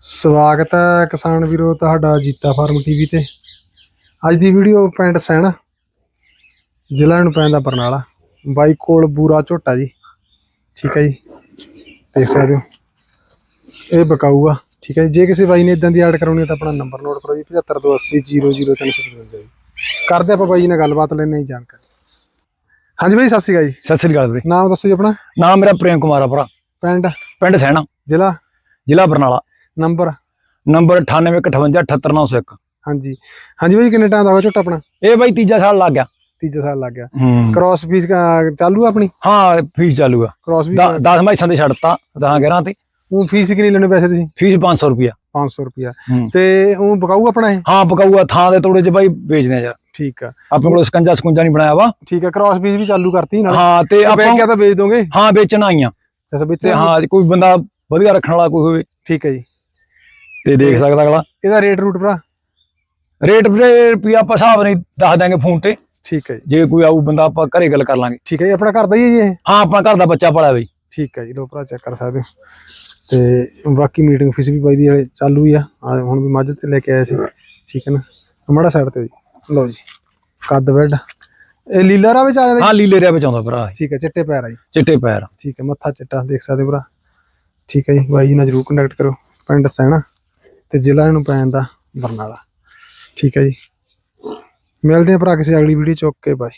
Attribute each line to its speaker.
Speaker 1: ਸਵਾਗਤ ਹੈ ਕਿਸਾਨ ਵੀਰੋ ਤੁਹਾਡਾ ਜੀਤਾ ਫਾਰਮ ਟੀਵੀ ਤੇ। ਅੱਜ ਦੀ ਵੀਡੀਓ ਪਿੰਡ ਸੈਣਾ ਜ਼ਿਲ੍ਹਾ ਨੂੰ ਪੈਂਦਾ ਬਰਨਾਲਾ। ਬਾਈ ਕੋਲ ਬੂਰਾ ਝੋਟਾ ਜੀ। ਠੀਕ ਹੈ ਜੀ। ਦੇਖ ਸਕਦੇ ਹੋ। ਇਹ ਬਕਾਊਗਾ। ਠੀਕ ਹੈ ਜੀ। ਜੇ ਕਿਸੇ ਬਾਈ ਨੇ ਇਦਾਂ ਦੀ ਐਡ ਕਰਾਉਣੀ ਹੈ ਤਾਂ ਆਪਣਾ ਨੰਬਰ ਨੋਟ ਕਰੋ ਜੀ। 7528000355 ਕਰਦੇ ਆਪਾਂ ਬਾਈ ਜੀ ਨਾਲ ਗੱਲਬਾਤ ਲੈਣੇ ਹੀ ਜਾਣਕਾਰੀ। ਹਾਂਜੀ ਬਾਈ ਸਤਿ ਸ਼੍ਰੀ ਅਕਾਲ ਜੀ।
Speaker 2: ਸਤਿ ਸ੍ਰੀ ਅਕਾਲ ਵੀਰੇ।
Speaker 1: ਨਾਮ ਦੱਸੋ ਜੀ ਆਪਣਾ।
Speaker 2: ਨਾਮ ਮੇਰਾ ਪ੍ਰੇਮ ਕੁਮਾਰ ਆ ਭਰਾ।
Speaker 1: ਪਿੰਡ?
Speaker 2: ਪਿੰਡ ਸੈਣਾ।
Speaker 1: ਜ਼ਿਲ੍ਹਾ?
Speaker 2: ਜ਼ਿਲ੍ਹਾ ਬਰਨਾਲਾ।
Speaker 1: ਨੰਬਰ?
Speaker 2: ਨੰਬਰ 9858578901
Speaker 1: ਹਾਂਜੀ। ਹਾਂਜੀ ਬਾਈ ਕਿੰਨੇ ਟਾਈਮ ਦਾ ਹੋਇਆ ਝੋਟਾ ਆਪਣਾ?
Speaker 2: ਇਹ ਬਾਈ ਤੀਜਾ ਸਾਲ ਲੱਗ ਗਿਆ।
Speaker 1: ਤੀਜਾ ਸਾਲ ਲੱਗ ਗਿਆ। ਕ੍ਰਾਸ ਫੀਸ ਚਾਲੂ ਆ ਆਪਣੀ?
Speaker 2: ਹਾਂ ਫੀਸ ਚਾਲੂਗਾ
Speaker 1: ਕ੍ਰਾਸ ਵੀ
Speaker 2: 10 ਮੈਸਾਂ ਤੇ ਛੱਡਤਾ 10 11 ਤੇ।
Speaker 1: ਉਹ ਫੀਸ ਕਿੰਨੀ ਲੈਣੇ ਪੈਸੇ ਤੁਸੀਂ?
Speaker 2: ਫੀਸ 500 ਰੁਪਿਆ
Speaker 1: 500 ਰੁਪਿਆ। ਤੇ ਉਹ ਬਕਾਊ ਆਪਣਾ ਇਹ?
Speaker 2: ਹਾਂ ਪਕਾਊਆ ਥਾਂ ਦੇ ਤੋੜੇ ਚ ਬਾਈ ਵੇਚਦੇ ਆ ਯਾਰ।
Speaker 1: ਠੀਕ ਆ।
Speaker 2: ਆਪਣੇ ਕੋਲ ਸਕੰਜਾ ਸਕੁੰਜਾ ਨਹੀਂ ਬਣਾਇਆ ਵਾ।
Speaker 1: ਠੀਕ ਆ ਕ੍ਰਾਸ ਫੀਸ ਵੀ ਚਾਲੂ ਕਰਤੀ ਨਾਲ।
Speaker 2: ਹਾਂ ਤੇ
Speaker 1: ਆਪਾਂ ਕਿਆ ਤਾਂ ਵੇਚ ਦੋਗੇ?
Speaker 2: ਹਾਂ ਵੇਚਣ ਆਈਆਂ।
Speaker 1: ਜਸ ਵਿੱਚ
Speaker 2: ਹਾਂ ਕੋਈ ਬੰਦਾ ਵਧੀਆ ਰੱਖਣ ਵਾਲਾ ਕੋਈ ਹੋਵੇ।
Speaker 1: ਠੀਕ ਹੈ ਜੀ।
Speaker 2: ਤੇ ਦੇਖ ਸਕਦਾ ਅਗਲਾ।
Speaker 1: ਇਹਦਾ ਰੇਟ ਰੂਟ ਭਰਾ?
Speaker 2: ਰੇਟ ਰੁਪਿਆ ਆਪਾਂ ਹਿਸਾਬ ਨਹੀਂ ਦੱਸ ਦਾਂਗੇ ਫੋਨ ਤੇ।
Speaker 1: ਠੀਕ ਹੈ ਜੀ।
Speaker 2: ਜੇ ਕੋਈ ਆਊ ਬੰਦਾ ਆਪਾਂ ਘਰੇ ਗੱਲ ਕਰ ਲਾਂਗੇ।
Speaker 1: ਠੀਕ ਹੈ ਜੀ ਆਪਣਾ ਘਰ ਦਾ ਹੀ ਹੈ ਜੀ ਇਹ?
Speaker 2: ਹਾਂ ਆਪਣਾ ਘਰ ਦਾ ਬੱਚਾ ਪਾਲਿਆ ਬਈ।
Speaker 1: ਠੀਕ ਹੈ ਜੀ ਲੋ ਭਰਾ ਚੈੱਕ ਕਰ ਸਕਦੇ ਹੋ। ਤੇ ਬਾਕੀ ਮੀਟਿੰਗ ਫੀਸ ਵੀ ਬਾਈ ਦੀ ਹਲੇ ਚਾਲੂ ਹੀ ਆ। ਹੁਣ ਵੀ ਮੱਝ ਤੇ ਲੈ ਕੇ ਆਏ ਸੀ। ਠੀਕ ਹੈ ਨਾ? ਮੜਾ ਸਾਈਡ ਤੇ ਜੀ। ਲਓ ਜੀ ਕੱਦ ਬੈੱਡ ਇਹ ਲੀਲਾ ਰਾ ਵਿੱਚ ਆ ਜਾਂਦਾ?
Speaker 2: ਹਾਂ ਲੀਲੇ ਰਿਆ ਵਿੱਚ ਆਉਂਦਾ ਭਰਾ।
Speaker 1: ਠੀਕ ਹੈ ਚਿੱਟੇ ਪੈਰ ਆ ਜੀ।
Speaker 2: ਚਿੱਟੇ ਪੈਰ।
Speaker 1: ਠੀਕ ਹੈ ਮੱਥਾ ਚਿੱਟਾ ਦੇਖ ਸਕਦੇ ਹੋ ਭਰਾ। ਠੀਕ ਹੈ ਜੀ ਬਾਈ ਜੀ ਨਾਲ ਜਰੂਰ ਕੰਟੈਕਟ ਕਰੋ। ਪਿੰਡ ਸੈਣਾ। ਤੇ ਜ਼ਿਲ੍ਹਾ ਨੂੰ ਜਾਂਦਾ ਬਰਨਾਲਾ। ਠੀਕ ਹੈ ਜੀ। ਮਿਲਦੇ ਆ ਭਰਾ ਕਿਸੇ ਅਗਲੀ ਵੀਡੀਓ ਚ। Okay bye